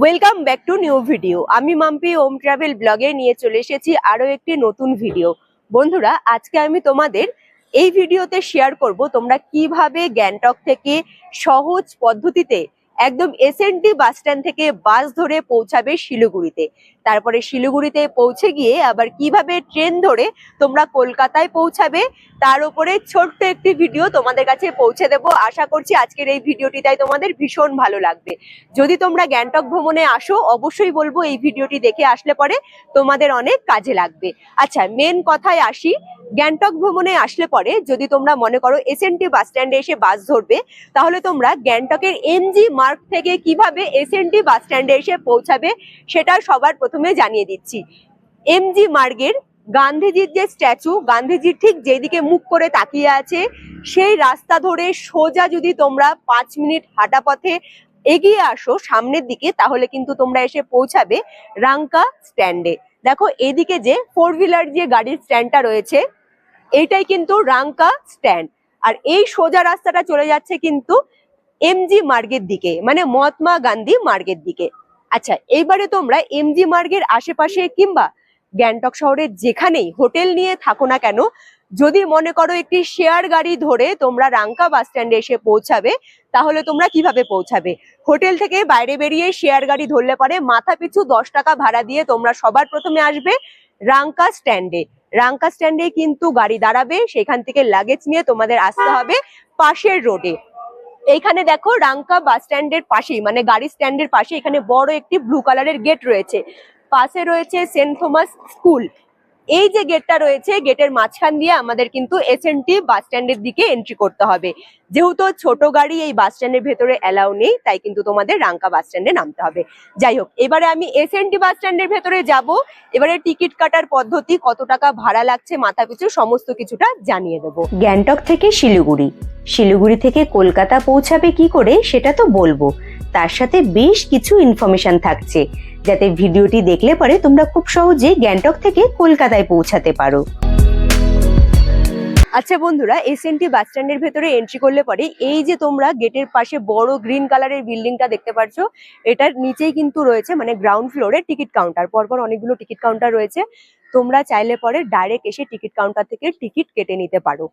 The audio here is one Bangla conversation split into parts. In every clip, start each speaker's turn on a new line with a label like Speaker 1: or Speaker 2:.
Speaker 1: Welcome back to new video আমি মাম্পি ওম ট্রাভেল ব্লগে নিয়ে চলে এসেছি আরও একটি নতুন ভিডিও বন্ধুরা, আজকে আমি তোমাদের এই ভিডিওতে শেয়ার করব তোমরা কীভাবে গ্যাংটক থেকে সহজ পদ্ধতিতে একদম এসএনটি বাস স্ট্যান্ড থেকে বাস ধরে পৌঁছাবে শিলিগুড়িতে। তারপরে শিলিগুড়িতে পৌঁছে গিয়ে আবার কীভাবে ট্রেন ধরে তোমরা কলকাতায় পৌঁছাবে, তার উপরে ছোট্ট একটি ভিডিও তোমাদের কাছে পৌঁছে দেব। আশা করছি আজকের এই ভিডিওটি তাই তোমাদের ভীষণ ভালো লাগবে। যদি তোমরা গ্যাংটক ভ্রমণে আসো, অবশ্যই বলব এই ভিডিওটি দেখে আসলে পরে তোমাদের অনেক কাজে লাগবে। আচ্ছা মেন কথায় আসি। গ্যাংটক ভ্রমণে আসলে পরে যদি তোমরা মনে করো এসএনটি বাস স্ট্যান্ডে এসে বাস ধরবে, তাহলে তোমরা গ্যাংটকের এমজি মার্ক থেকে কীভাবে এসএনটি বাস স্ট্যান্ডে এসে পৌঁছাবে, সেটা সবার প্রথমে জানিয়ে দিচ্ছি। এমজি মার্গের গান্ধীজির যে স্ট্যাচু গান্ধীজির ঠিক যেদিকে মুখ করে তাকিয়ে আছে, সেই রাস্তা ধরে সোজা যদি তোমরা পাঁচ মিনিট হাঁটা পথে এগিয়ে আসো সামনের দিকে, তাহলে কিন্তু তোমরা এসে পৌঁছাবে রাঙ্কা স্ট্যান্ডে। দেখো, এদিকে যে ফোর হুইলার যে গাড়ির স্ট্যান্ডটা রয়েছে এইটাই কিন্তু রাঙ্কা স্ট্যান্ড। আর এই সোজা রাস্তাটা চলে যাচ্ছে কিন্তু এমজি মার্গের দিকে মানে মহাত্মা গান্ধী মার্গের দিকে। আচ্ছা এইবারে তোমরা এমজি মার্গের আশেপাশে কিংবা গ্যাংটক শহরের যেখানেই হোটেল নিয়ে থাকো না কেন, যদি মনে করো একটি শেয়ার গাড়ি ধরে তোমরা রাঙ্কা বাস স্ট্যান্ডে এসে পৌঁছাবে, তাহলে তোমরা কীভাবে পৌঁছাবে? হোটেল থেকে বাইরে বেরিয়ে শেয়ার গাড়ি ধরলে পরে মাথা পিছু দশ টাকা ভাড়া দিয়ে তোমরা সবার প্রথমে আসবে রাঙ্কা স্ট্যান্ডে। রাঙ্কা স্ট্যান্ডে কিন্তু গাড়ি দাঁড়াবে, সেখান থেকে লাগেজ নিয়ে তোমাদের আসতে হবে পাশের রোডে এইখানে দেখো রাঙ্কা বাস স্ট্যান্ডের পাশেই মানে গাড়ি স্ট্যান্ডের পাশে এখানে বড় একটি ব্লু কালারের গেট রয়েছে। পাশে রয়েছে সেন্ট থমাস স্কুল। এই যে গেটটা রয়েছে গেটের মাঝখান দিয়ে আমাদের কিন্তু এসএনটি বাস স্ট্যান্ডের দিকে এন্ট্রি করতে হবে। যেহেতু ছোট গাড়ি, এই বাস স্ট্যান্ডের ভেতরে অ্যালাউ নেই, তাই কিন্তু তোমাদের রাঙ্কা বাস স্ট্যান্ডে নামতে হবে। যাই হোক, এবারে আমি এসএনটি বাস স্ট্যান্ডের ভেতরে যাব। এবারে টিকিট কাটার পদ্ধতি, কত টাকা ভাড়া লাগছে, মাথা পিছু সমস্ত কিছুটা জানিয়ে দেবো। গ্যাংটক থেকে শিলিগুড়ি। শিলিগুড়ি থেকে কলকাতা পৌঁছাবে কি করে, সেটা তো বলব। তার সাথে বেশ কিছু ইনফরমেশন থাকছে, যাতে ভিডিওটি দেখলে পরে তোমরা খুব সহজে গ্যাংটক থেকে কলকাতায় পৌঁছাতে পারো। আচ্ছা বন্ধুরা এসএনটি বাস স্ট্যান্ডের ভেতরে এন্ট্রি করলে পরে এই যে তোমরা গেটের পাশে বড় গ্রিন কালারের বিল্ডিংটা দেখতে পাচ্ছ এটার নিচেই কিন্তু রয়েছে মানে গ্রাউন্ড ফ্লোরে টিকিট কাউন্টার পরপর অনেকগুলো টিকিট কাউন্টার রয়েছে। তোমরা চাইলে পরে ডাইরেক্ট এসে টিকিট কাউন্টার থেকে টিকিট কেটে নিতে পারো।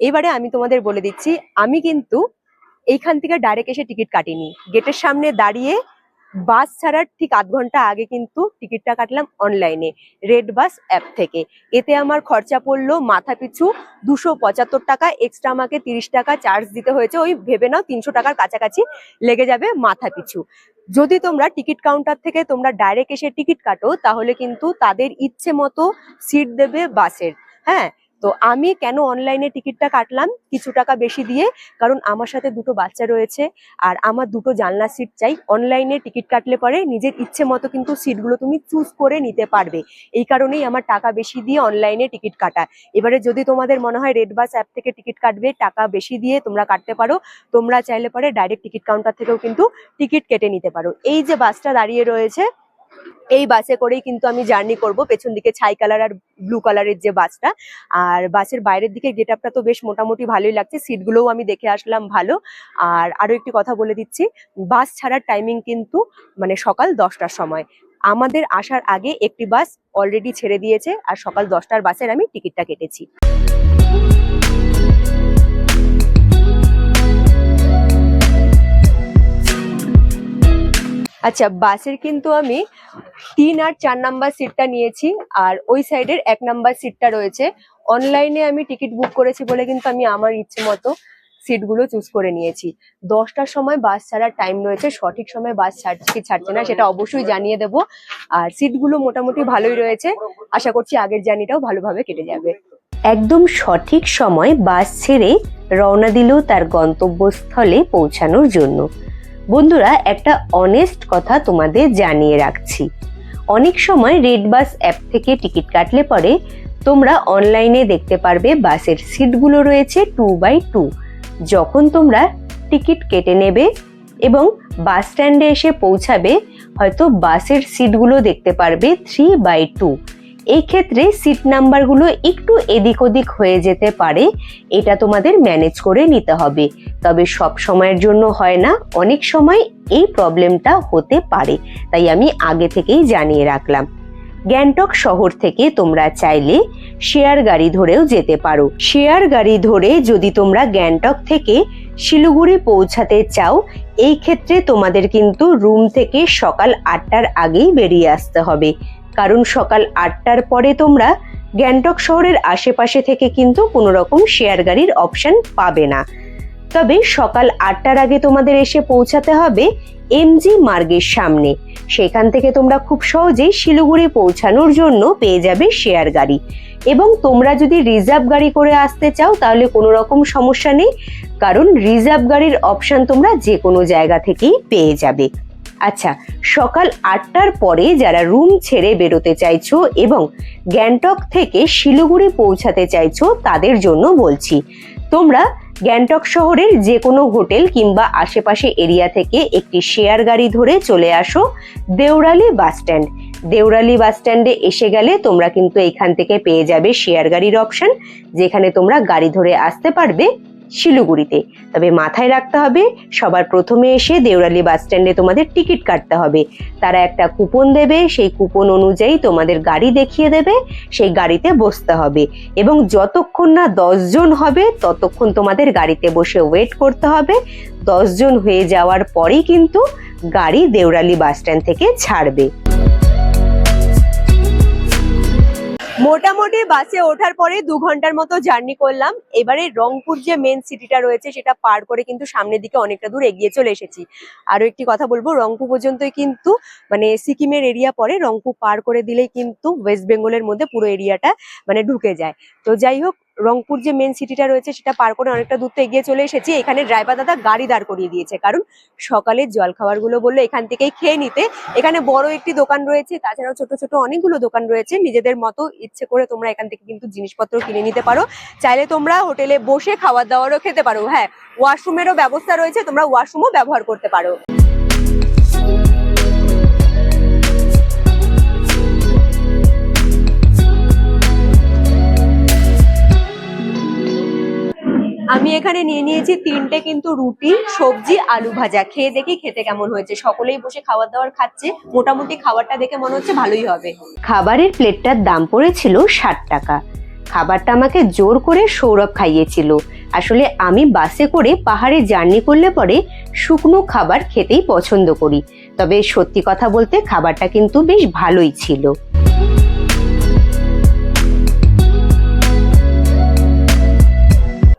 Speaker 1: এবারে আমি তোমাদের বলে দিচ্ছি, আমি কিন্তু এইখান থেকে ডাইরেক্ট এসে টিকিট কাটিনি। গেটের সামনে দাঁড়িয়ে বাস ছাড়ার ঠিক আধ ঘণ্টা আগে কিন্তু টিকিটটা কাটলাম অনলাইনে রেড বাস অ্যাপ থেকে। এতে আমার খরচা পড়ল মাথা পিছু দুশো পঁচাত্তর টাকা এক্সট্রা আমাকে তিরিশ টাকা চার্জ দিতে হয়েছে, ওই ভেবে নাও তিনশো টাকার কাছাকাছি লেগে যাবে মাথা পিছু। যদি তোমরা টিকিট কাউন্টার থেকে তোমরা ডাইরেক্ট এসে টিকিট কাটো, তাহলে কিন্তু তাদের ইচ্ছে মতো সিট দেবে বাসের হ্যাঁ তো আমি কেন অনলাইনে টিকিটটা কাটলাম? কিছু টাকা বেশি দিয়ে, কারণ আমার সাথে দুটো বাচ্চা রয়েছে আর আমার দুটো জানলা সিট চাই। অনলাইনে টিকিট কাটলে পরে নিজের ইচ্ছে মতো কিন্তু সিটগুলো তুমি চুজ করে নিতে পারবে। এই কারণেই আমার টাকা বেশি দিয়ে অনলাইনে টিকিট কাটা। এবারে যদি তোমাদের মনে হয় রেড বাস অ্যাপ থেকে টিকিট কাটবে, টাকা বেশি দিয়ে তোমরা কাটতে পারো। তোমরা চাইলে পরে ডাইরেক্ট টিকিট কাউন্টার থেকেও কিন্তু টিকিট কেটে নিতে পারো। এই যে বাসটা দাঁড়িয়ে রয়েছে এই বাসে করেই কিন্তু আমি জার্নি করব। পেছন দিকে ছাই কালার আর ব্লু কালারের যে বাসটা। আর বাসের বাইরের দিকে গেট আপটা তো বেশ মোটামুটি ভালোই লাগছে। সিটগুলোও আমি দেখে আসলাম ভালো। আর আরও একটি কথা বলে দিচ্ছি, বাস ছাড়ার টাইমিং কিন্তু মানে সকাল দশটার সময়। আমাদের আসার আগে একটি বাস অলরেডি ছেড়ে দিয়েছে, আর সকাল দশটার বাসের আমি টিকিটটা কেটেছি। আচ্ছা বাসের কিন্তু আমি তিন আর চার নাম্বার সিটটা নিয়েছি আর ওই সাইডের এক নাম্বার সিটটা রয়েছে। অনলাইনে আমি টিকিট বুক করেছি বলে কিন্তু আমি আমার ইচ্ছে মতো সিটগুলো চুজ করে নিয়েছি। দশটার সময় বাস ছাড়ার টাইম রয়েছে, সঠিক সময় বাস ছাড়ছে কি ছাড়ছে না সেটা অবশ্যই জানিয়ে দেবো। আর সিটগুলো মোটামুটি ভালোই রয়েছে। আশা করছি আগের জার্নিটাও ভালোভাবে কেটে যাবে। একদম সঠিক সময় বাস ছেড়ে রওনা দিল তার গন্তব্যস্থলে পৌঁছানোর জন্য। বন্ধুরা, একটা অনেস্ট কথা তোমাদের জানিয়ে রাখছি। অনেক সময় রেড বাস অ্যাপ থেকে টিকিট কাটলে পরে তোমরা অনলাইনে দেখতে পারবে বাসের সিটগুলো রয়েছে টু বাই টু যখন তোমরা টিকিট কেটে নেবে এবং বাস স্ট্যান্ডে এসে পৌঁছাবে, হয়তো বাসের সিটগুলো দেখতে পারবে থ্রি বাই টু এই ক্ষেত্রে সিট নাম্বারগুলো একটু এদিক ওদিক হয়ে যেতে পারে। এটা তোমাদের ম্যানেজ করে নিতে হবে। তবে সব সময়ের জন্য হয় না, অনেক সময় এই প্রবলেমটা হতে পারে। তাই আমি আগে থেকেই জানিয়ে রাখলাম। গ্যাংটক শহর থেকে তোমরা চাইলে শেয়ার গাড়ি ধরেও যেতে পারো। শেয়ার গাড়ি ধরে যদি তোমরা গ্যাংটক থেকে শিলিগুড়ি পৌঁছাতে চাও, এই ক্ষেত্রে তোমাদের কিন্তু রুম থেকে সকাল আটটার আগেই বেরিয়ে আসতে হবে। কারণ সকাল আটটার পরে তোমরা গ্যাংটক শহরের আশেপাশে থেকে কিন্তু কোনো রকম শেয়ার গাড়ির অপশন পাবে না। তবে সকাল আটটার আগে তোমাদের এসে পৌঁছাতে হবে এমজি মার্গের সামনে। সেখান থেকে তোমরা খুব সহজেই শিলিগুড়ি পৌঁছানোর জন্য পেয়ে যাবে শেয়ার গাড়ি। এবং তোমরা যদি রিজার্ভ গাড়ি করে আসতে চাও তাহলে কোনো রকম সমস্যা নেই, কারণ রিজার্ভ গাড়ির অপশান তোমরা যে কোনো জায়গা থেকেই পেয়ে যাবে। আচ্ছা সকাল আটটার পরে যারা রুম ছেড়ে বেরোতে চাইছো এবং গ্যাংটক থেকে শিলিগুড়ি পৌঁছাতে চাইছো, তাদের জন্য বলছি, তোমরা গ্যাংটক শহরের যে কোনো হোটেল কিংবা আশেপাশে এরিয়া থেকে একটি শেয়ার গাড়ি ধরে চলে আসো দেউরালি বাস স্ট্যান্ড। দেউরালি বাস স্ট্যান্ডে এসে গেলে তোমরা কিন্তু এখান থেকে পেয়ে যাবে শেয়ার গাড়ির অপশন, যেখানে তোমরা গাড়ি ধরে আসতে পারবে। শিলিগুড়িতে। তবে মাথায় রাখতে হবে, সবার প্রথমে এসে দেউরালি বাস স্ট্যান্ডে তোমাদের টিকিট কাটতে হবে। তারা একটা কুপন দেবে, সেই কুপন অনুযায়ী তোমাদের গাড়ি দেখিয়ে দেবে, সেই গাড়িতে বসতে হবে। এবং যতক্ষণ না দশজন হবে, ততক্ষণ তোমাদের গাড়িতে বসে ওয়েট করতে হবে। দশজন হয়ে যাওয়ার পরেই কিন্তু গাড়ি দেউরালি বাস স্ট্যান্ড থেকে ছাড়বে। মোটামুটি বাসে ওঠার পরে দু ঘণ্টার মতো জার্নি করলাম। এবারে রংপুর যে মেন সিটিটা রয়েছে, সেটা পার করে কিন্তু সামনের দিকে অনেকটা দূর এগিয়ে চলে এসেছি। আরও একটি কথা বলব, রংপুর পর্যন্তই কিন্তু মানে সিকিমের এরিয়া পরে রংপুর পার করে দিলেই কিন্তু ওয়েস্ট বেঙ্গলের মধ্যে পুরো এরিয়াটা মানে ঢুকে যায়। তো যাই হোক রংপুর যে মেন সিটিটা রয়েছে, সেটা পার করে অনেকটা দূর এগিয়ে চলে এসেছি। এখানে ড্রাইভার দাদা গাড়ি দাঁড় করিয়ে দিয়েছে। কারণ সকালের জল খাবারগুলো বলল এখান থেকেই খেয়ে নিতে। এখানে বড় একটি দোকান রয়েছে, তাছাড়াও ছোট ছোট অনেকগুলো দোকান রয়েছে। নিজেদের মতো ইচ্ছে করে তোমরা এখান থেকে কিন্তু জিনিসপত্র কিনে নিতে পারো। চাইলে তোমরা হোটেলে বসে খাবার দাবারও খেতে পারো। হ্যাঁ ওয়াশরুমেরও ব্যবস্থা রয়েছে, তোমরা ওয়াশরুমও ব্যবহার করতে পারো। আমি এখানে নিয়ে নিয়েছি তিনটে কিন্তু রুটি, সবজি, আলু ভাজা। খেয়ে দেখি খেতে কেমন হয়েছে। সকলেই বসে খাবার দাবার খাচ্ছে। মোটামুটি খাবারটা দেখে মনে হচ্ছে ভালোই হবে। খাবারের প্লেটটার দাম পড়েছিল ষাট টাকা। খাবারটা আমাকে জোর করে সৌরভ খাইয়েছিল। আসলে আমি বাসে করে পাহাড়ে জার্নি করলে পরে শুকনো খাবার খেতেই পছন্দ করি। তবে সত্যি কথা বলতে খাবারটা কিন্তু বেশ ভালোই ছিল।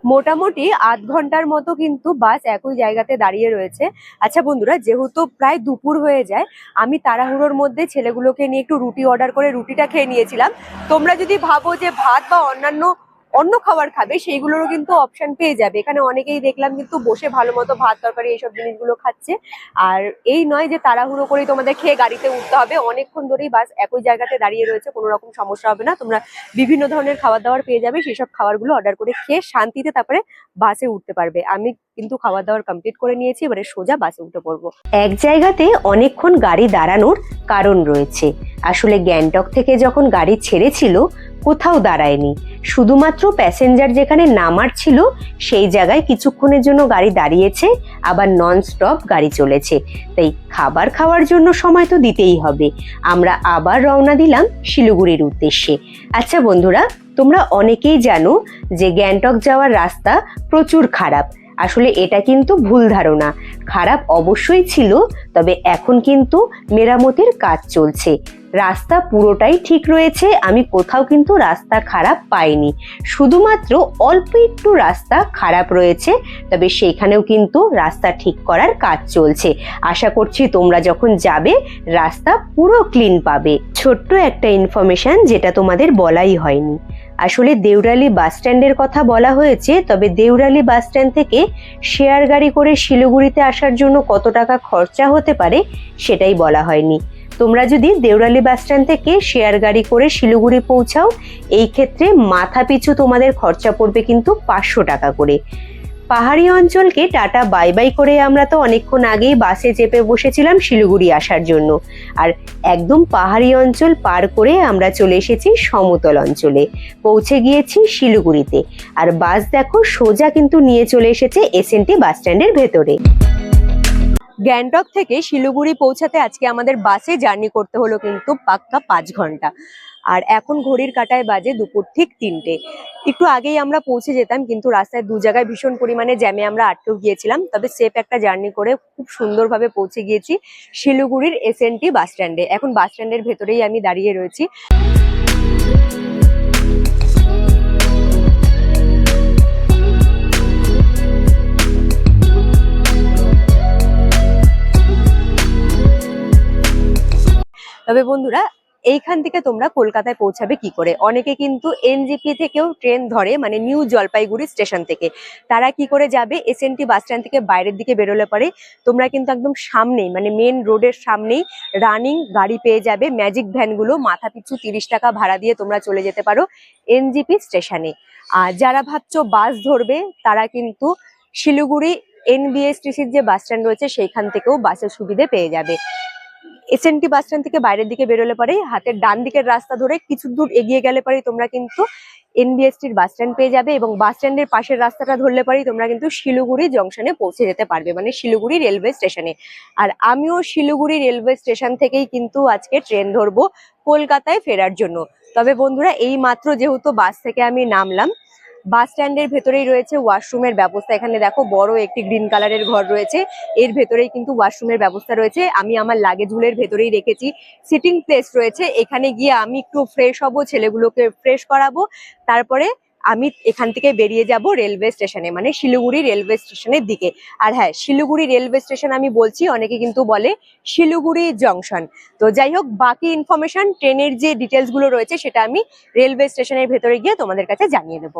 Speaker 1: মোটামুটি আধ ঘণ্টার মতো কিন্তু বাস একই জায়গাতে দাঁড়িয়ে রয়েছে। আচ্ছা বন্ধুরা, যেহেতু প্রায় দুপুর হয়ে যায়, আমি তাড়াহুড়োর মধ্যে ছেলেগুলোকে নিয়ে একটু রুটি অর্ডার করে রুটিটা খেয়ে নিয়েছিলাম। তোমরা যদি ভাবো যে ভাত বা অন্যান্য অন্য খাবার খাবে, সেইগুলোরও কিন্তু অপশন পেয়ে যাবে। এখানে অনেকেই দেখলাম কিন্তু বসে ভালো মতো ভাত, তরকারি এইসব জিনিসগুলো খাচ্ছে। আর এই নয় যে তাড়াহুড়ো করেই তোমাদের খেয়ে গাড়িতে উঠতে হবে, অনেকক্ষণ ধরেই বাস একই জায়গাতে দাঁড়িয়ে রয়েছে, কোনো রকম সমস্যা হবে না। তোমরা বিভিন্ন ধরনের খাবার দাবার পেয়ে যাবে সেসব খাবারগুলো অর্ডার করে খেয়ে শান্তিতে তারপরে বাসে উঠতে পারবে। আমি কিন্তু খাওয়া দাওয়ার কমপ্লিট করে নিয়েছি, এবারে সোজা বাসে উঠে পড়ব। এক জায়গাতে অনেকক্ষণ গাড়ি দাঁড়ানোর কারণ রয়েছে। আসলে গ্যাংটক থেকে যখন গাড়ি ছেড়েছিল, কোথাও দাঁড়ায়নি। শুধুমাত্র প্যাসেঞ্জার যেখানে নামার ছিল, সেই জায়গায় কিছুক্ষণের জন্য গাড়ি দাঁড়িয়েছে, আবার নন স্টপ গাড়ি চলেছে। তাই খাবার খাওয়ার জন্য সময় তো দিতেই হবে। আমরা আবার রওনা দিলাম শিলিগুড়ির উদ্দেশ্যে। আচ্ছা বন্ধুরা, তোমরা অনেকেই জানো যে গ্যাংটক যাওয়ার রাস্তা প্রচুর খারাপ। আসলে এটা কিন্তু ভুল ধারণা। খারাপ অবশ্যই ছিল, তবে এখন কিন্তু মেরামতির কাজ চলছে। রাস্তা পুরোটাই ঠিক রয়েছে, আমি কোথাও কিন্তু রাস্তা খারাপ পাইনি। শুধুমাত্র অল্প একটু রাস্তা খারাপ রয়েছে, তবে সেখানেও কিন্তু রাস্তা ঠিক করার কাজ চলছে। আশা করছি তোমরা যখন যাবে, রাস্তা পুরো ক্লিন পাবে। ছোট্ট একটা ইনফরমেশন যেটা তোমাদের বলাই হয়নি। আসলে দেউরালি বাস স্ট্যান্ডের কথা বলা হয়েছে, তবে দেউরালি বাস স্ট্যান্ড থেকে শেয়ার গাড়ি করে শিলিগুড়িতে আসার জন্য কত টাকা খরচা হতে পারে সেটাই বলা হয়নি। তোমরা যদি দেউরালি বাসস্ট্যান্ড থেকে শেয়ার গাড়ি করে শিলিগুড়ি পৌঁছাও, এই ক্ষেত্রে মাথা পিছু তোমাদের খরচা পড়বে কিন্তু পাঁচশো টাকা করে। পাহাড়ি অঞ্চলকে টাটা বাই বাই করে আমরা তো অনেকক্ষণ আগেই বাসে চেপে বসেছিলাম শিলিগুড়ি আসার জন্য। আর একদম পাহাড়ি অঞ্চল পার করে আমরা চলে এসেছি সমতল অঞ্চলে। পৌঁছে গিয়েছি শিলিগুড়িতে। আর বাস দেখো, সোজা কিন্তু নিয়ে চলে এসেছে এসএনটি বাস স্ট্যান্ডের ভেতরে। গ্যাংটক থেকে শিলিগুড়ি পৌঁছাতে আজকে আমাদের বাসে জার্নি করতে হলো কিন্তু পাক্কা পাঁচ ঘণ্টা। আর এখন ঘড়ির কাটায় বাজে দুপুর ঠিক তিনটে। একটু আগেই আমরা পৌঁছে যেতাম, কিন্তু রাস্তায় দু জায়গায় ভীষণ পরিমাণে জ্যামে আমরা আটকেও গিয়েছিলাম। তবে সেফ একটা জার্নি করে খুব সুন্দরভাবে পৌঁছে গিয়েছি শিলিগুড়ির এসএনটি বাস স্ট্যান্ডে এখন বাস স্ট্যান্ডের ভেতরেই আমি দাঁড়িয়ে রয়েছি। তবে বন্ধুরা এইখান থেকে তোমরা কলকাতায় পৌঁছাবে কি করে? অনেকে কিন্তু এনজিপি থেকেও ট্রেন ধরে মানে নিউ জলপাইগুড়ি স্টেশন থেকে। তারা কি করে যাবে? এসএনটি বাস স্ট্যান্ড থেকে বাইরের দিকে বেরোলে পরে তোমরা কিন্তু একদম সামনেই মানে মেন রোডের সামনেই রানিং গাড়ি পেয়ে যাবে। ম্যাজিক ভ্যানগুলো মাথা পিছু তিরিশ টাকা ভাড়া দিয়ে তোমরা চলে যেতে পারো এনজিপি স্টেশনে। আর যারা ভাবছ বাস ধরবে, তারা কিন্তু শিলিগুড়ি এনবিএসটিসির যে বাস স্ট্যান্ড রয়েছে, সেইখান থেকেও বাসের সুবিধে পেয়ে যাবে। এসএনটি বাস স্ট্যান্ড থেকে বাইরের দিকে বেরোলে পরে হাতের ডান দিকের রাস্তা ধরে কিছু দূর এগিয়ে গেলে পরে তোমরা কিন্তু এনবিএসটির বাস স্ট্যান্ড পেয়ে যাবে এবং বাস স্ট্যান্ডের পাশের রাস্তাটা ধরলে পরেই তোমরা কিন্তু শিলিগুড়ি জংশনে পৌঁছে যেতে পারবে মানে শিলিগুড়ি রেলওয়ে স্টেশনে আর আমিও শিলিগুড়ি রেলওয়ে স্টেশন থেকেই কিন্তু আজকে ট্রেন ধরবো কলকাতায় ফেরার জন্য। তবে বন্ধুরা, এই মাত্র যেহেতু বাস থেকে আমি নামলাম বাস স্ট্যান্ডের ভেতরেই রয়েছে ওয়াশরুমের ব্যবস্থা। এখানে দেখো বড় একটি গ্রিন কালারের ঘর রয়েছে। এর ভেতরেই কিন্তু ওয়াশরুমের ব্যবস্থা রয়েছে। আমি আমার লাগেজ হুলের ভেতরেই রেখেছি। সিটিং প্লেস রয়েছে। এখানে গিয়ে আমি একটু ফ্রেশ হব, ছেলেগুলোকে ফ্রেশ করাবো। তারপরে আমি এখান থেকে বেরিয়ে যাব রেলওয়ে স্টেশনে মানে শিলিগুড়ি রেলওয়ে স্টেশনের দিকে। আর হ্যাঁ শিলিগুড়ি রেলওয়ে স্টেশন আমি বলছি, অনেকে কিন্তু বলে শিলিগুড়ি জংশন তো যাই হোক, বাকি ইনফরমেশন ট্রেনের যে ডিটেলসগুলো রয়েছে, সেটা আমি রেলওয়ে স্টেশনের ভেতরে গিয়ে তোমাদের কাছে জানিয়ে দেবো।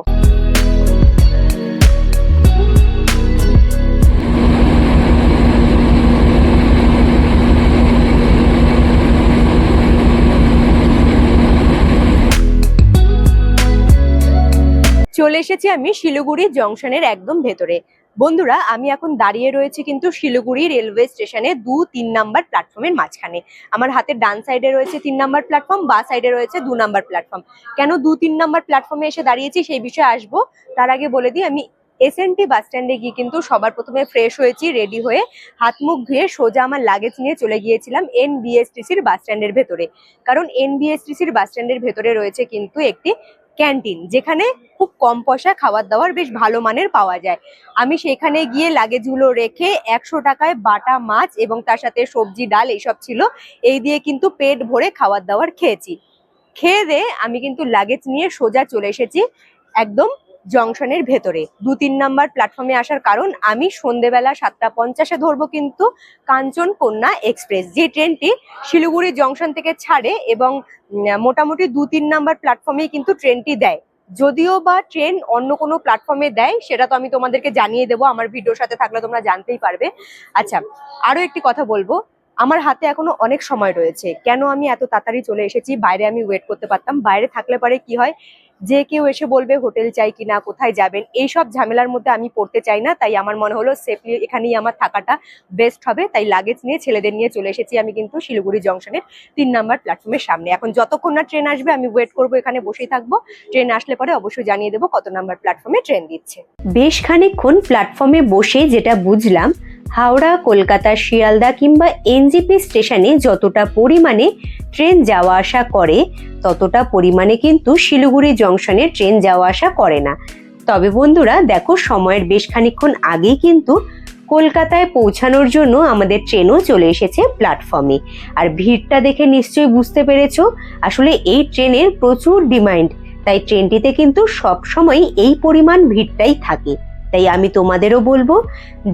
Speaker 1: চলে এসেছি আমি শিলিগুড়ি জংশনের একদম ভেতরে। বন্ধুরা, আমি এখন দাঁড়িয়ে রয়েছি কিন্তু শিলিগুড়ি রেলওয়ে স্টেশনে দু, তিন নাম্বার প্ল্যাটফর্মের মাঝখানে। আমার হাতের ডান সাইডে রয়েছে তিন নাম্বার প্ল্যাটফর্ম, বা সাইডে রয়েছে দু নাম্বার প্ল্যাটফর্ম। কেন দু, তিন নাম্বার প্ল্যাটফর্মে এসে দাঁড়িয়েছি সেই বিষয়ে আসব। তার আগে বলে দিই, আমি এসএনটি বাস স্ট্যান্ডে গিয়ে কিন্তু সবার প্রথমে ফ্রেশ হয়েছি রেডি হয়ে হাত মুখ ধুয়ে সোজা আমার লাগেজ নিয়ে চলে গিয়েছিলাম এনবিএসটিসির বাস স্ট্যান্ডের ভেতরে। কারণ এনবিএসটিসির বাস স্ট্যান্ডের ভেতরে রয়েছে কিন্তু একটি ক্যান্টিন, যেখানে খুব কম পয়সায় খাবার দাবার বেশ ভালো মানের পাওয়া যায়। আমি সেখানে গিয়ে লাগেজগুলো রেখে একশো টাকায় বাটা মাছ এবং তার সাথে সবজি, ডাল এইসব ছিল, এই দিয়ে কিন্তু পেট ভরে খাবার দাবার খেয়েছি। খেয়ে দিয়ে আমি কিন্তু লাগেজ নিয়ে সোজা চলে এসেছি, একদম জংশনের ভেতরে। দু তিন নাম্বার প্ল্যাটফর্মে আসার কারণ, আমি সন্ধেবেলা সাতটা পঞ্চাশে ধরবো কিন্তু কাঞ্চন কন্যা এক্সপ্রেস যে ট্রেনটি শিলিগুড়ি জংশন থেকে ছাড়ে এবং মোটামুটি দু তিন নাম্বার প্ল্যাটফর্মেই কিন্তু ট্রেনটি দেয়। যদিও বা ট্রেন অন্য কোনো প্ল্যাটফর্মে দেয়, সেটা তো আমি তোমাদেরকে জানিয়ে দেবো, আমার ভিডিওর সাথে থাকলে তোমরা জানতেই পারবে। আচ্ছা আরও একটি কথা বলব, আমার হাতে এখনও অনেক সময় রয়েছে। কেন আমি এত তাড়াতাড়ি চলে এসেছি? বাইরে আমি ওয়েট করতে পারতাম। বাইরে থাকলে পরে কি হয়? যে কেউ এসে বলবে হোটেল চাই কিনা, কোথায় যাবেন, এইসব ঝামেলার মধ্যে আমি পড়তে চাই না। তাই আমার মনে হলো সেফলি এখানেই আমার থাকাটা বেস্ট হবে। তাই লাগেজ নিয়ে ছেলেদের নিয়ে চলে এসেছি আমি কিন্তু শিলিগুড়ি জংশনের তিন নাম্বার প্ল্যাটফর্মের সামনে। এখন যতক্ষণ না ট্রেন আসবে, আমি ওয়েট করব এখানে বসেই থাকব। ট্রেন আসলে পরে অবশ্যই জানিয়ে দেবো কত নাম্বার প্ল্যাটফর্মে ট্রেন দিচ্ছে। বেশ খানিক্ষণ প্ল্যাটফর্মে বসে যেটা বুঝলাম হাওড়া, কলকাতা, শিয়ালদা কিংবা এনজিপি স্টেশনে যতটা পরিমাণে ট্রেন যাওয়া আসা করে, ততটা পরিমাণে কিন্তু শিলিগুড়ি জংশনে ট্রেন যাওয়া আসা করে না। তবে বন্ধুরা, দেখো সময়ের বেশ খানিকক্ষণ আগেই কিন্তু কলকাতায় পৌঁছানোর জন্য আমাদের ট্রেনও চলে এসেছে প্ল্যাটফর্মে। আর ভিড়টা দেখে নিশ্চয়ই বুঝতে পেরেছ, আসলে এই ট্রেনের প্রচুর ডিমান্ড। তাই ট্রেনটিতে কিন্তু সব সময় এই পরিমাণ ভিড়টাই থাকে। তাই আমি তোমাদেরও বলব,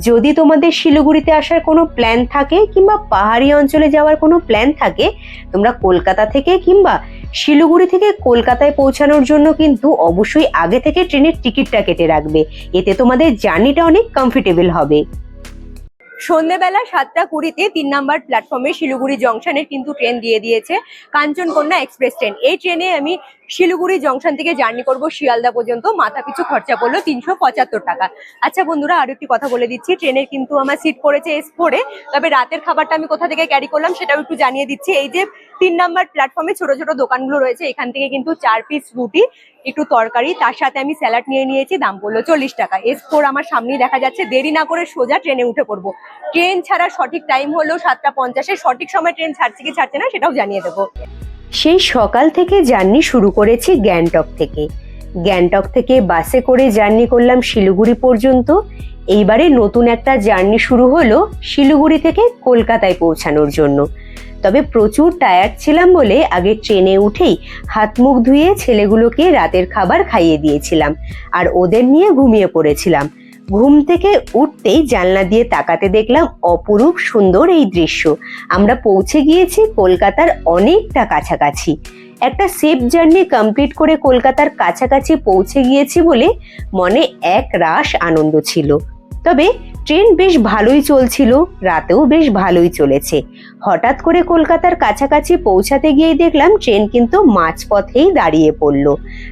Speaker 1: যদি তোমাদের শিলিগুড়িতে আসার কোনো প্ল্যান থাকে কিংবা পাহাড়ি অঞ্চলে যাওয়ার কোনো প্ল্যান থাকে, তোমরা কলকাতা থেকে কিংবা শিলিগুড়ি থেকে কলকাতায় পৌঁছানোর জন্য কিন্তু অবশ্যই আগে থেকে ট্রেনের টিকিটটা কেটে রাখবে। এতে তোমাদের জার্নিটা অনেক কমফোর্টেবল হবে। সন্ধেবেলা সাতটা কুড়িতে তিন নাম্বার প্ল্যাটফর্মে শিলিগুড়ি জংশনের কিন্তু ট্রেন দিয়ে দিয়েছে কাঞ্চনকন্যা এক্সপ্রেস ট্রেন। এই ট্রেনে আমি শিলিগুড়ি জংশন থেকে জার্নি করব শিয়ালদা পর্যন্ত। মাথা পিছু খরচা পড়ল তিনশো পঁচাত্তর টাকা। আচ্ছা বন্ধুরা, আরও একটি কথা বলে দিচ্ছি। ট্রেনের কিন্তু আমার সিট পড়েছে এস ফোরে তবে রাতের খাবারটা আমি কোথা থেকে ক্যারি করলাম সেটাও একটু জানিয়ে দিচ্ছি। এই যে তিন নাম্বার প্ল্যাটফর্মে ছোট ছোট দোকানগুলো রয়েছে, এখান থেকে কিন্তু চার পিস রুটি, একটু তরকারি, তার সাথে আমি স্যালাড নিয়ে নিয়েছি, দাম পড়ল চল্লিশ টাকা। এস ফোর আমার সামনেই দেখা যাচ্ছে, দেরি না করে সোজা ট্রেনে উঠে পড়ব। ট্রেন ছাড়া সঠিক টাইম হলো সাতটা পঞ্চাশে, সঠিক সময় ট্রেন ছাড়ছে কি ছাড়ছে না সেটাও জানিয়ে দেবো। সেই সকাল থেকে জার্নি শুরু করেছি গ্যাংটক থেকে। গ্যাংটক থেকে বাসে করে জার্নি করলাম শিলিগুড়ি পর্যন্ত। এইবারে নতুন একটা জার্নি শুরু হলো শিলিগুড়ি থেকে কলকাতায় পৌঁছানোর জন্য। তবে প্রচুর টায়ার্ড ছিলাম বলে আগে ট্রেনে উঠেই হাত মুখ ধুয়ে ছেলেগুলোকে রাতের খাবার খাইয়ে দিয়েছিলাম। আর ওদের নিয়ে ঘুমিয়ে পড়েছিলাম। ঘুম থেকে উঠতেই জানলা দিয়ে তাকাতে দেখলাম অপরূপ সুন্দর এই দৃশ্য। আমরা পৌঁছে গিয়েছি কলকাতার অনেকটা কাছাকাছি। একটা সেফ জার্নি কমপ্লিট করে কলকাতার কাছাকাছি পৌঁছে গিয়েছি বলে মনে এক রাস আনন্দ ছিল। তবে ট্রেন বেশ ভালোই চলছিল, রাতেও বেশ ভালোই চলেছে। হঠাৎ করে কলকাতার কাছাকাছি পৌঁছাতে গিয়ে দেখলাম ট্রেন কিন্তু মাঝপথেই দাঁড়িয়ে পড়ল।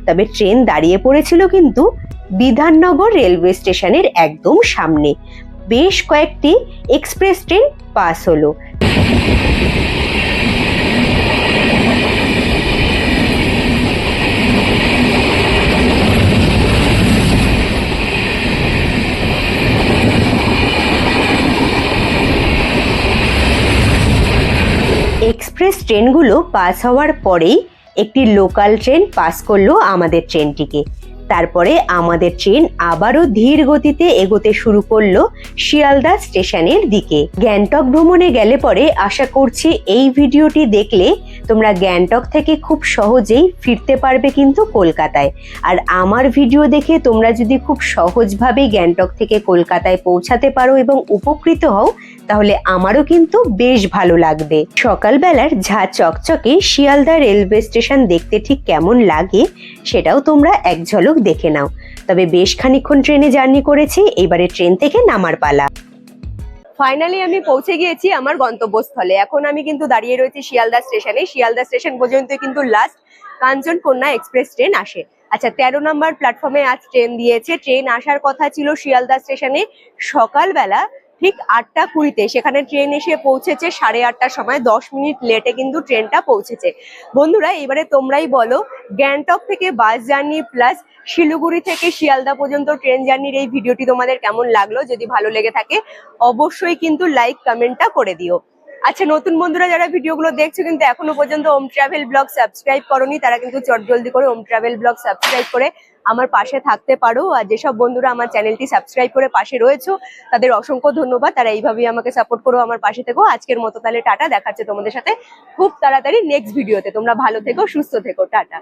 Speaker 1: তবে ট্রেন দাঁড়িয়ে পড়েছিল কিন্তু বিধাননগর রেলওয়ে স্টেশনের একদম সামনে। বেশ কয়েকটি এক্সপ্রেস ট্রেন পাস হলো। এক্সপ্রেস ট্রেনগুলো পাস হওয়ার পরেই একটি লোকাল ট্রেন পাস করল আমাদের ট্রেনটিকে। তারপরে আমাদের ট্রেন আবারও ধীর গতিতে এগোতে শুরু করল শিয়ালদা স্টেশনের দিকে। গ্যাংটক ভ্রমণে গেলে পরে আশা করছি এই ভিডিওটি দেখলে তোমরা গ্যাংটক থেকে খুব সহজেই ফিরতে পারবে কিন্তু কলকাতায়। আর আমার ভিডিও দেখে তোমরা যদি খুব সহজভাবে গ্যাংটক থেকে কলকাতায় পৌঁছাতে পারো এবং উপকৃত হও তাহলে আমারও কিন্তু বেশ ভালো লাগবে। সকালবেলার ঝা চকচকে শিয়ালদা রেলওয়ে স্টেশন দেখতে ঠিক কেমন লাগে, সেটাও তোমরা এক ঝলক দেখে নাও। তবে বেশ খানিক্ষণ ট্রেনে জার্নি করেছি, এবারে ট্রেন থেকে নামার পালা। ফাইনালি আমি পৌঁছে গিয়েছি আমার গন্তব্যস্থলে। এখন আমি কিন্তু দাঁড়িয়ে রয়েছি শিয়ালদা স্টেশনে। শিয়ালদা স্টেশন পর্যন্ত কিন্তু লাস্ট কাঞ্চনকন্যা এক্সপ্রেস ট্রেন আসে। আচ্ছা তেরো নম্বর প্ল্যাটফর্মে আজ ট্রেন দিয়েছে। ট্রেন আসার কথা ছিল শিয়ালদা স্টেশনে সকালবেলা ঠিক আটটা কুড়িতে সেখানে ট্রেন এসে পৌঁছেছে, সাড়ে আটটার সময়, দশ মিনিট লেটে কিন্তু ট্রেনটা পৌঁছেছে। বন্ধুরা, এবারে তোমরাই বলো, গ্যাংটক থেকে বাস জার্নি প্লাস শিলিগুড়ি থেকে শিয়ালদা পর্যন্ত ট্রেন জার্নির এই ভিডিওটি তোমাদের কেমন লাগল? যদি ভালো লেগে থাকে, অবশ্যই কিন্তু লাইক কমেন্টটা করে দিও। আচ্ছা নতুন বন্ধুরা যারা ভিডিওগুলো দেখছ কিন্তু এখনও পর্যন্ত ওম ট্রাভেল ব্লগ সাবস্ক্রাইব করনি, তারা কিন্তু চটজলদি করে ওম ট্রাভেল ব্লগ সাবস্ক্রাইব করে আমার পাশে থাকতে পারো। আর যেসব বন্ধুরা আমার চ্যানেলটি সাবস্ক্রাইব করে পাশে রয়েছো, তাদের অসংখ্য ধন্যবাদ। তারা এইভাবেই আমাকে সাপোর্ট করো আমার পাশে থেকো। আজকের মতো তাহলে টাটা, দেখাচ্ছে তোমাদের সাথে খুব তাড়াতাড়ি নেক্সট ভিডিওতে তোমরা ভালো থেকো, সুস্থ থেকো, টাটা।